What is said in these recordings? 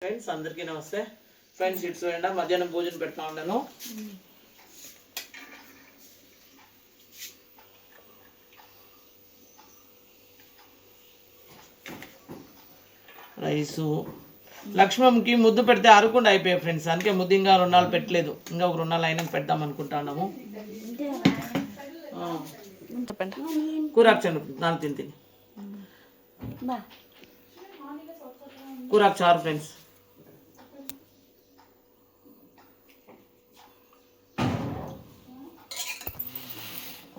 Friends అందరికీ నమస్తే. Friends it's చూడండి మధ్యాహ్నం భోజనం పెడతా ఉన్నాను. రైసు. లక్ష్మణ్కి ముద్దు పెడితే అరకుండా అయిపోయాయి ఫ్రెండ్స్ అందుకే ముద్దు ఇంకా నాలుగు పెట్టలేదు. ఇంకా ఒక నాలుగు అయినా పెడదాం అనుకుంటున్నాము. చెప్పండి కూరాకు నాలుగు తిని తిని. కూరాకు చారు ఫ్రెండ్స్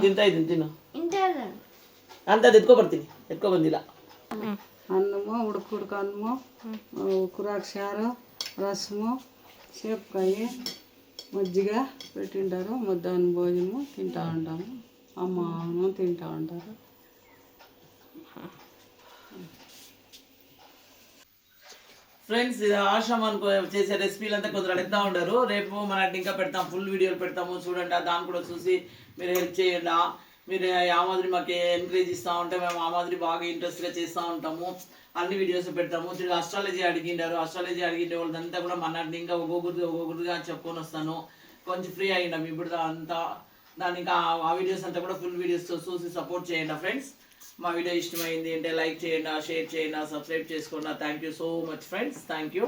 ತಿಂತಾ ಇದ್ದೀನಿ ತಿನ್ನು ಅಂತ ಎತ್ಕೊ ಬರ್ತೀನಿ ಎತ್ಕೊ ಬಂದಿಲ್ಲ అన్నము ఉడుకు ఉడుకు అన్నము కురాకు చారు రసము చేపకాయ మజ్జిగ పెట్టింటారు మధ్యాహ్నం భోజనము తింటా ఉంటాము అమ్మ తింటా ఉంటారు ఫ్రెండ్స్ ఇది ఆశ్రమానికి చేసే రెసిపీలు అంతా కొందరు అడుగుతూ ఉండరు. రేపు మన ఇంకా పెడతాం ఫుల్ వీడియోలు పెడతాము. చూడండి దాన్ని కూడా చూసి మీరు హెల్ప్ చేయండి. మీరు ఆ మాదిరి మాకు ఎంకరేజ్ ఇస్తూ ఉంటే మేము ఆ మాదిరి బాగా ఇంట్రెస్ట్గా చేస్తూ ఉంటాము. అన్ని వీడియోస్ పెడతాము. తిరిగి అస్ట్రాలజీ అడిగిండారు. అస్ట్రాలజీ అడిగిండే వాళ్ళంతా కూడా మన ఇంకా ఒక్కొక్కరిగా ఒక్కొక్కరిగా చెప్పుకొని వస్తాను. కొంచెం ఫ్రీ అయ్యిండాం ఇప్పుడు అంతా దాని ఇంకా ఆ- ఆ వీడియోస్ అంతా కూడా ఫుల్ వీడియోస్తో చూసి సపోర్ట్ చేయండి ఫ్రెండ్స్ మా వీడియో ఇష్టమైంది అంటే లైక్ చేయండి షేర్ చేయండి సబ్స్క్రైబ్ చేసుకోండి thank you so much friends thank you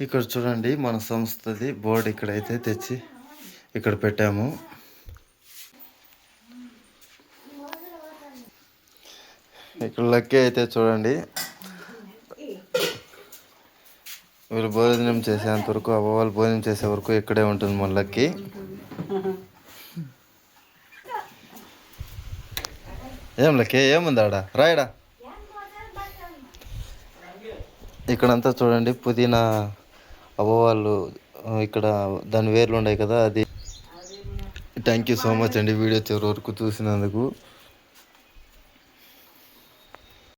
ఇక్కడ చూడండి మన సంస్థది బోర్డు ఇక్కడైతే తెచ్చి ఇక్కడ పెట్టాము. ఇక్కడ లక్కీ అయితే చూడండి. వీళ్ళు భోజనం చేసేంత వరకు అవ్వ భోజనం చేసే వరకు ఇక్కడే ఉంటుంది మన లక్కీ. ఏం లక్కీ? ఏముంది ఆడ? రాయడా? ఇక్కడంతా చూడండి పుదీనా అవ్వవాళ్ళు ఇక్కడ దాని వేర్లు ఉన్నాయి కదా అది. థ్యాంక్ యూ సో మచ్ అండి వీడియో చివరి వరకు చూసినందుకు.